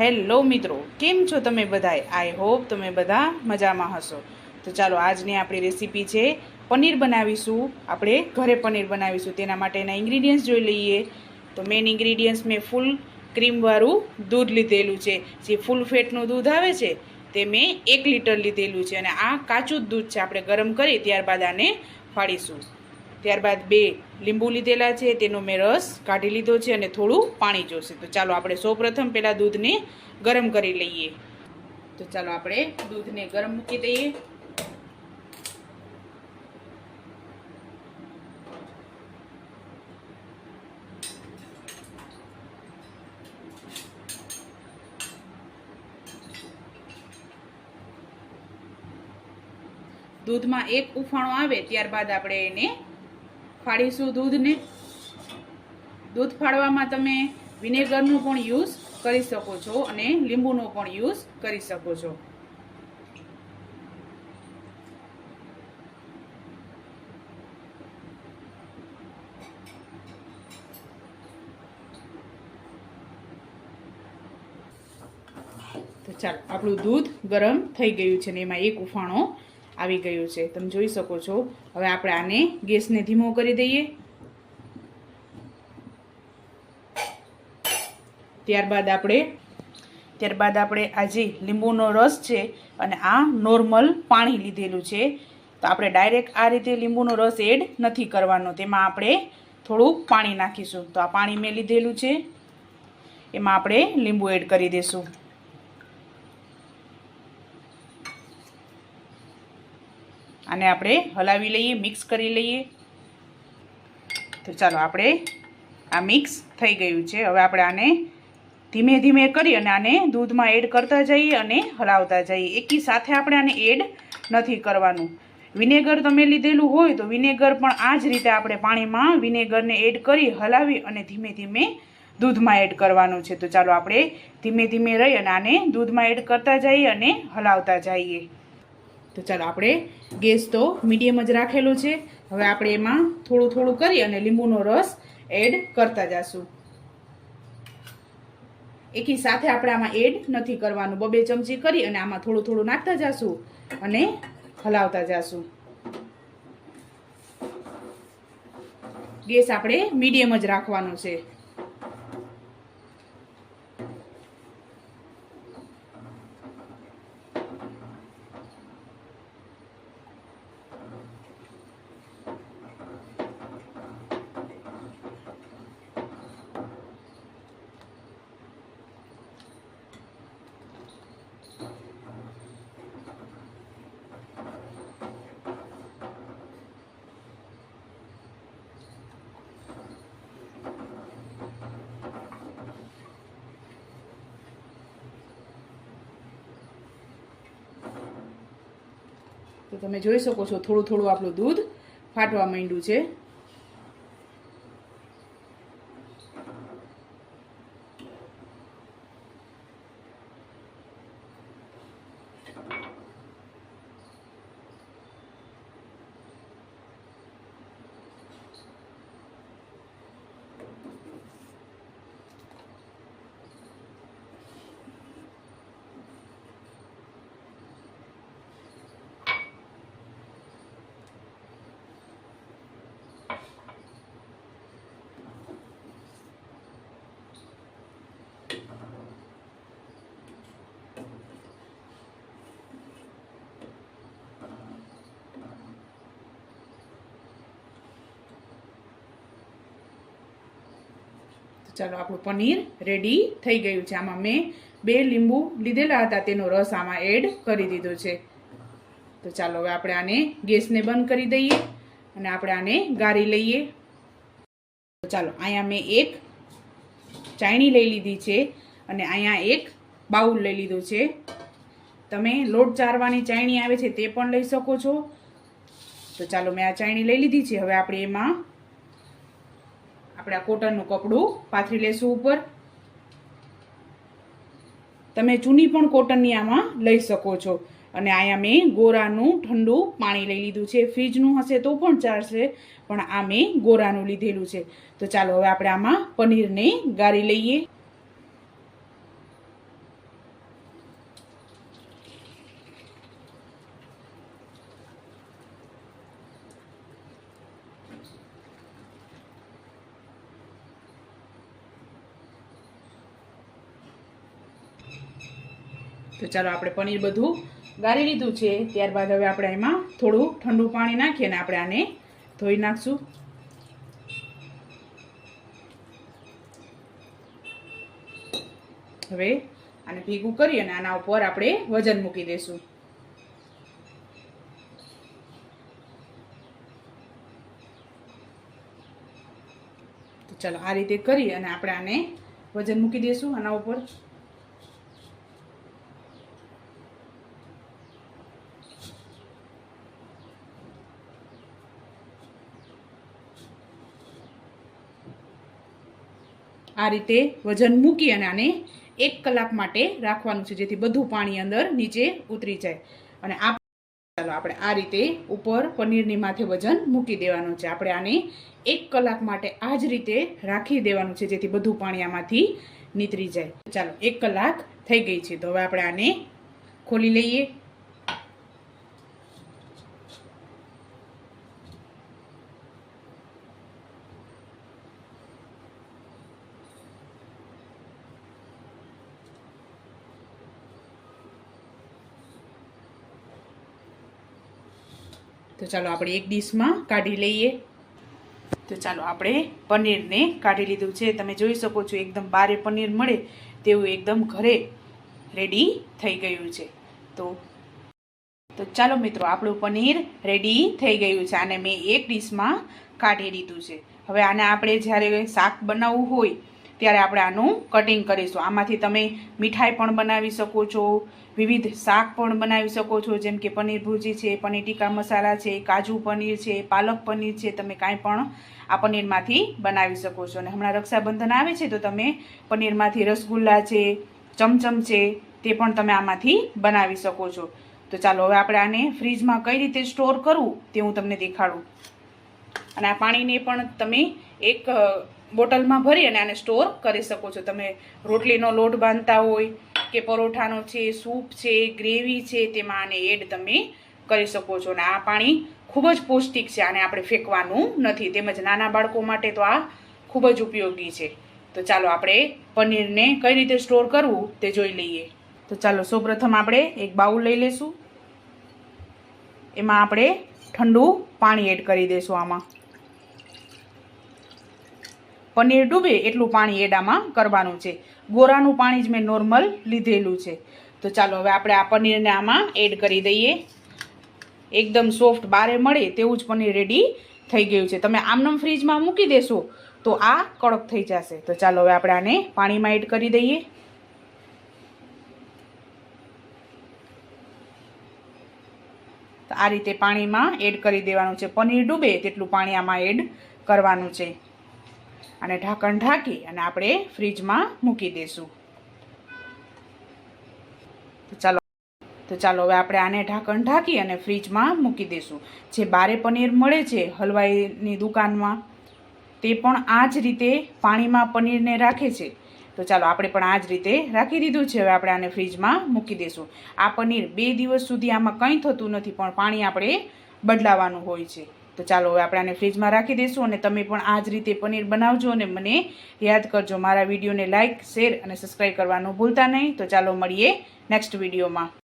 Hello મિત્રો, કેમ છો તમે બધાએ આઈ હોપ તમે બધા મજામાં હશો. તો ચાલો, આજની આપણી રેસીપી છે પનીર બનાવીશું. આપણે ઘરે પનીર બનાવીશું. તેના માટેના ઇન્ગ્રીડિયન્ટ્સ જોઈ લઈએ. તો મેઇન ઇન્ગ્રીડિયન્ટ્સ મેં ફૂલ ક્રીમવાળું દૂધ લીધેલું છે. જે ફૂલ ફેટનું દૂધ આવે છે, તે મેં એક લીટર લીધેલું છે. અને આ કાચું જ દૂધ છે, આપણે ગરમ કરી ત્યારબાદ આને ફાડીશું. ત્યારબાદ બે લીંબુ લીધેલા છે, તેનો મેં રસ કાઢી લીધો છે અને થોડું પાણી જોશે. તો ચાલો આપણે સૌપ્રથમ પહેલાં દૂધને ગરમ કરી લઈએ. તો ચાલો આપણે દૂધને ગરમ મૂકી દઈએ. દૂધમાં એક ઉફાણો આવે ત્યારબાદ આપણે એને ફાડીશું દૂધને. દૂધ ફાડવામાં તમે વિનેગરનું પણ યુઝ કરી શકો છો અને લીંબુનો પણ યુઝ કરી શકો છો. તો ચાલો, આપણું દૂધ ગરમ થઈ ગયું છે ને એમાં એક ઉફાણો આવી ગયું છે. તમે જોઈ શકો છો. હવે આપણે આને ગેસને ધીમો કરી દઈએ. ત્યારબાદ આપણે ત્યારબાદ આપણે આ જે લીંબુનો રસ છે અને આ નોર્મલ પાણી લીધેલું છે, તો આપણે ડાયરેક્ટ આ રીતે લીંબુનો રસ એડ નથી કરવાનો. તેમાં આપણે થોડુંક પાણી નાખીશું. તો આ પાણી મેં લીધેલું છે. એમાં આપણે લીંબુ એડ કરી દઈશું આને આપણે હલાવી લઈએ મિક્સ કરી લઈએ. તો ચાલો આપણે આ મિક્સ થઈ ગયું છે. હવે આપણે આને ધીમે ધીમે કરી અને આને દૂધમાં એડ કરતા જઈએ અને હલાવતા જઈએ. એકી સાથે આપણે આને એડ નથી કરવાનું. વિનેગર તમે લીધેલું હોય તો વિનેગર પણ આ જ રીતે આપણે પાણીમાં વિનેગરને એડ કરી, હલાવી અને ધીમે ધીમે દૂધમાં એડ કરવાનું છે. તો ચાલો આપણે ધીમે ધીમે રહી અને આને દૂધમાં એડ કરતા જઈએ અને હલાવતા જઈએ. તો ચાલો આપણે ગેસ તો મીડિયમ જ રાખેલો છે. હવે આપણે એમાં થોડું થોડું કરી અને લીંબુનો રસ એડ કરતા જઈશું એકી સાથે આપણે આમાં એડ નથી કરવાનું. બબે ચમચી કરી અને આમાં થોડું થોડું નાખતા જઈશું અને હલાવતા જઈશું ગેસ આપણે મીડિયમ જ રાખવાનો છે. તમે જોઈ શકો છો થોડું થોડું આપણું દૂધ ફાટવા માંડ્યું છે. તો ચાલો આપણું પનીર રેડી થઈ ગયું છે. આમાં મેં બે લીંબુ લીધેલા હતા. તેનો રસ આમાં એડ કરી દીધો છે. તો ચાલો હવે આપણે આને ગેસને બંધ કરી દઈએ અને આપણે આને ગાળી લઈએ. તો ચાલો, અહીંયા મેં એક ચાયણી લઈ લીધી છે અને અહીંયા એક બાઉલ લઈ લીધું છે. તમે લોટ ચારવાની ચાયણી આવે છે તે પણ લઈ શકો છો. તો ચાલો મેં આ ચાયણી લઈ લીધી છે. હવે આપણે એમાં આપણે આ કોટનનું કપડું પાથરી લેશું ઉપર. તમે ચૂની પણ કોટનની આમાં લઈ શકો છો. અને અહીંયા મેં ગોરાનું ઠંડુ પાણી લઈ લીધું છે. ફ્રીજનું હશે તો પણ ચાલશે, પણ આ મેં ગોરાનું લીધેલું છે. તો ચાલો હવે આપણે આમાં પનીરને ગાળી લઈએ. તો ચાલો આપણે પનીર બધું ગાળી લીધું છે. ત્યારબાદ હવે આપણે એમાં થોડું ઠંડુ પાણી નાખીએ અને આપણે આને ધોઈ નાખશું. હવે આને ભેગું કરી અને આના ઉપર આપણે વજન મૂકી દઈશું ચાલો આ રીતે કરી અને આપણે આને વજન મૂકી દઈશું આના ઉપર. આ રીતે વજન મૂકી અને આને એક કલાક માટે રાખવાનું છે, જેથી બધું પાણી અંદર નીચે ઉતરી જાય. અને આ ચાલો, આપણે આ રીતે ઉપર પનીરની માથે વજન મૂકી દેવાનું છે. આપણે આને એક કલાક માટે આ જ રીતે રાખી દેવાનું છે, જેથી બધું પાણી આમાંથી નીતરી જાય. ચાલો, એક કલાક થઈ ગઈ છે. તો હવે આપણે આને ખોલી લઈએ. તો ચાલો આપણે એક ડીશમાં કાઢી લઈએ. તો ચાલો આપણે પનીરને કાઢી લીધું છે. તમે જોઈ શકો છો એકદમ બારે પનીર મળે તેવું એકદમ ઘરે રેડી થઈ ગયું છે. તો તો ચાલો મિત્રો, આપણું પનીર રેડી થઈ ગયું છે. આને મેં એક ડીશમાં કાઢી લીધું છે. હવે આને આપણે જ્યારે શાક બનાવવું હોય ત્યારે આપણે આનું કટિંગ કરીશું. આમાંથી તમે મીઠાઈ પણ બનાવી શકો છો, વિવિધ શાક પણ બનાવી શકો છો, જેમ કે પનીર ભુરજી છે, પનીર ટીકા મસાલા છે, કાજુ પનીર છે, પાલક પનીર છે, તમે કાંઈ પણ આ પનીરમાંથી બનાવી શકો છો. અને હમણાં રક્ષાબંધન આવે છે, તો તમે પનીરમાંથી રસગુલ્લા છે, ચમચમ છે, તે પણ તમે આમાંથી બનાવી શકો છો. તો ચાલો, હવે આપણે આને ફ્રીજમાં કઈ રીતે સ્ટોર કરવું તે હું તમને દેખાડું. અને આ પાણીને પણ તમે એક બોટલમાં ભરી અને આને સ્ટોર કરી શકો છો. તમે રોટલીનો લોટ બાંધતા હોય કે પરોઠાનો છે, સૂપ છે, ગ્રેવી છે, તેમાં આને એડ તમે કરી શકો છો. અને આ પાણી ખૂબ જ પૌષ્ટિક છે, આને આપણે ફેંકવાનું નથી. તેમજ નાના બાળકો માટે તો આ ખૂબ જ ઉપયોગી છે. તો ચાલો આપણે પનીરને કઈ રીતે સ્ટોર કરવું તે જોઈ લઈએ. તો ચાલો સૌપ્રથમ આપણે એક બાઉલ લઈ લઈશું એમાં આપણે ઠંડુ પાણી એડ કરી દઈશું આમાં. પનીર ડૂબે એટલું પાણી એડામાં કરવાનું છે. ગોરાનું પાણી જ મેં નોર્મલ લીધેલું છે. તો ચાલો હવે આપણે આ પનીરને આમાં એડ કરી દઈએ. એકદમ સોફ્ટ બારે મળે તેવું જ પનીર રેડી થઈ ગયું છે. તમે આમનમ ફ્રીજમાં મૂકી દેશો તો આ કડક થઈ જશે. તો ચાલો હવે આપણે આને પાણીમાં એડ કરી દઈએ. આ રીતે પાણીમાં એડ કરી દેવાનું છે. પનીર ડૂબે તેટલું પાણી આમાં એડ કરવાનું છે. અને ઢાંકણ ઢાંકી અને આપણે ફ્રીજમાં મૂકી દઈશું તો ચાલો તો ચાલો હવે આપણે આને ઢાંકણ ઢાંકી અને ફ્રીજમાં મૂકી દઈશું જે બારે પનીર મળે છે હલવાઈની દુકાનમાં, તે પણ આ જ રીતે પાણીમાં પનીરને રાખે છે. તો ચાલો, આપણે પણ આ જ રીતે રાખી દીધું છે. હવે આપણે આને ફ્રીજમાં મૂકી દઈશું આ પનીર બે દિવસ સુધી આમાં કંઈ થતું નથી, પણ પાણી આપણે બદલાવાનું હોય છે. તો ચાલો હવે આપણે આને ફ્રીજમાં રાખી દઈશું અને તમે પણ આ જ રીતે પનીર બનાવજો અને મને યાદ કરજો મારા વિડીયોને લાઇક શેર અને સબસ્ક્રાઈબ કરવાનું ભૂલતા નહીં. તો ચાલો મળીએ નેક્સ્ટ વિડીયોમાં